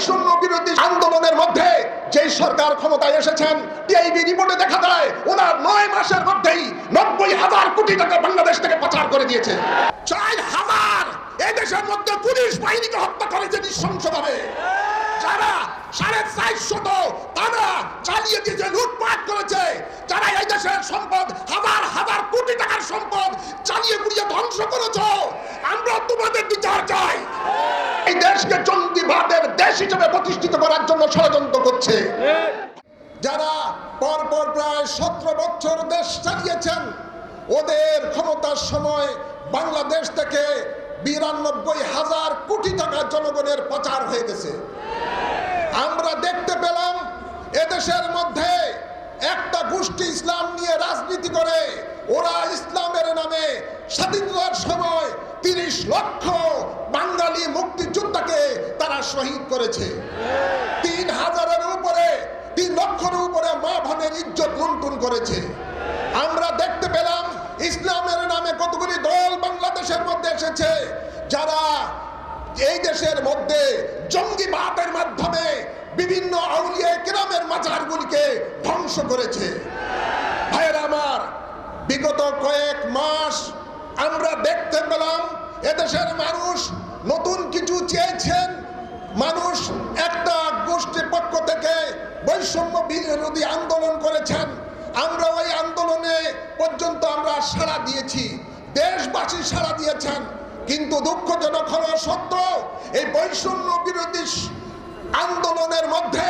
বৈষম্য বিরোধী আন্দোলনের মধ্যে যে সরকার ক্ষমতায় এসেছেন টিআইবি রিপোর্টে দেখা যায়, ওনার নয় মাসের মধ্যেই নব্বই হাজার কোটি টাকা বাংলাদেশ থেকে পাচার করে দিয়েছে। চার হাজার! এই দেশের মধ্যে পুলিশ বাহিনীকে হত্যা করেছে নৃশংসভাবে। যারা সাড়ে চারশত তারা চালিয়ে দিয়েছে লুটপাট করেছে, যারা এই দেশের সম্পদ, হাজার হাজার কোটি টাকার সম্পদ চালিয়ে পুড়িয়ে ধ্বংস করেছ, আমরা তোমাদের বিচার চাই। এই দেশকে জঙ্গিবাদের দেশ হিসেবে প্রতিষ্ঠিত করার জন্য ষড়যন্ত্র করছে। যারা পরপর প্রায় সতেরো বছর দেশ চালিয়েছেন, ওদের ক্ষমতার সময় বাংলাদেশ থেকে বিরানব্বই হাজার কোটি টাকা জনগণের পাচার হয়ে গেছে। আমরা দেখতে পেলাম, এদেশের মধ্যে একটা গোষ্ঠী ইসলাম নিয়ে রাজনীতি করে, ওরা ইসলামের নামে স্বাধীনতার সময় তিরিশ লক্ষ বাঙালি মুক্তিযোদ্ধাকে তারা শহীদ করেছে। তিন হাজারের উপরে, তিন লক্ষের উপরে মা বোনের ইজ্জত লুণ্ঠন করেছে। আমরা দেখতে পেলাম ইসলামের নামে কতগুলি দল বাংলাদেশের মধ্যে এসেছে, যারা এই দেশের মধ্যে জঙ্গিবাদের মাধ্যমে বিভিন্ন আউলিয়া কেরামের মাজারগুলিকে ধ্বংস করেছে। ভাইয়ের আমার, বিগত কয়েক মাস আমরা এদেশের মানুষ নতুন কিছু চেয়েছেন। মানুষ একটা গোষ্ঠীর পক্ষ থেকে বৈষম্য বিরোধী আন্দোলন করেছেন। আমরা ওই আন্দোলনে পর্যন্ত আমরা সাড়া দিয়েছি। দেশবাসী সাড়া দিয়েছেন। কিন্তু দুঃখজনক হলো সত্য এই বৈষম্য বিরোধী আন্দোলনের মধ্যে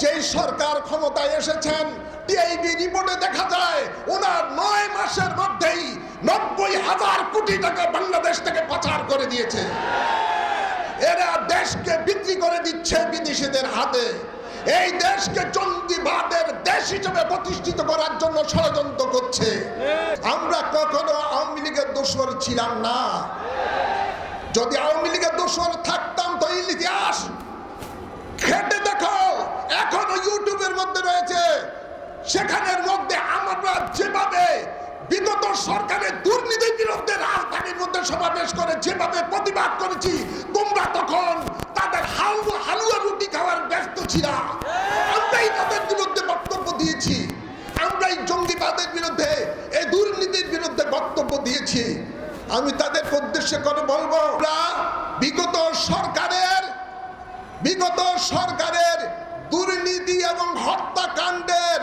যেই সরকার ক্ষমতায় এসেছেন, টিআইবি রিপোর্টে দেখা যায়, ওনার নয় মাসের মধ্যেই নব্বই হাজার কোটি টাকা বাংলাদেশ থেকে পাচার করে দিয়েছে। এরা দেশকে বিক্রি করে দিচ্ছে বিদেশিদের হাতে। এই দেশকে জঙ্গিবাদের দেশ হিসেবে প্রতিষ্ঠিত করার জন্য ষড়যন্ত্র করছে। আমরা কখনো আওয়ামী লীগের দোষর ছিলাম না। যদি আওয়ামী লীগের দোষর থাকতাম তো ইতিহাস খেটে দেখো এখনও ইউটিউবের মধ্যে রয়েছে সেখানের মধ্যে আমরা যেভাবে বিগত সরকারের দুর্নীতির বিরুদ্ধে রাজধানীর মধ্যে সমাবেশ করে, যেভাবে প্রতিবাদ করেছি, তোমরা তখন তাদের হালুয়া হালুয়া রুটি খাওয়ার ব্যস্ত ছিলা। আমরাই তাদের বিরুদ্ধে বক্তব্য দিয়েছি। আমরাই জঙ্গিবাদের বিরুদ্ধে এই দুর্নীতির বিরুদ্ধে বক্তব্য দিয়েছি। আমি তাদের উদ্দেশ্যে করে বলব। বিগত সরকারের বিগত সরকারের দুর্নীতি এবং হত্যাকাণ্ডের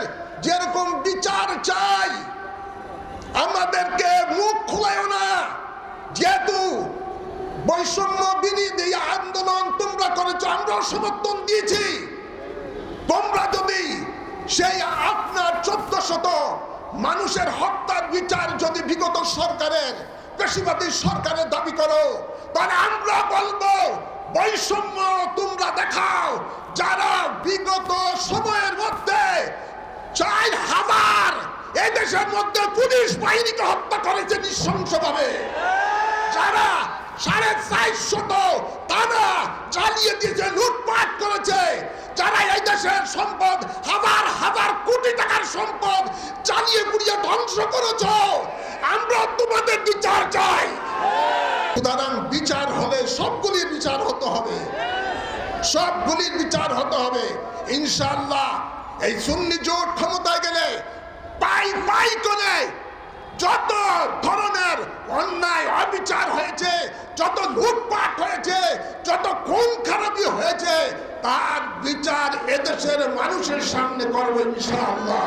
বৈষম্য বিরোধী আন্দোলন তোমরা করেছ, আমরাও সমর্থন দিয়েছি। তোমরা যদি সেই আপনার চোদ্দ শত মানুষের হত্যার বিচার যদি বিগত সরকারের পেশিবাদী সরকারের দাবি করো, তাহলে আমরা বলব, বৈষম্য তোমরা দেখাও, যারা বিগত সময়ের মধ্যে চার হাজার এই দেশের মধ্যে পুলিশ বাহিনীকে হত্যা করেছে নৃশংসভাবে। যারা সাড়ে চারশত তারা চালিয়ে দিয়েছে লুটপাট করেছে, যারা এই দেশের সম্পদ, হাজার হাজার কোটি টাকার সম্পদ চালিয়ে পুড়িয়ে ধ্বংস করেছ, আমরা তোমাদের বিচার চাই। সুতরাং বিচার হলে সবগুলির বিচার হতে হবে। সবগুলির বিচার হতে হবে। ইনশাল্লাহ এই সুন্নি জোট ক্ষমতায় গেলে পাই পাই করে যত ধরনের অন্যায় অবিচার হয়েছে যত লুটপাট হয়েছে যত খুন খারাপি হয়েছে তার বিচার এদেশের মানুষের সামনে করব ইনশাআল্লাহ।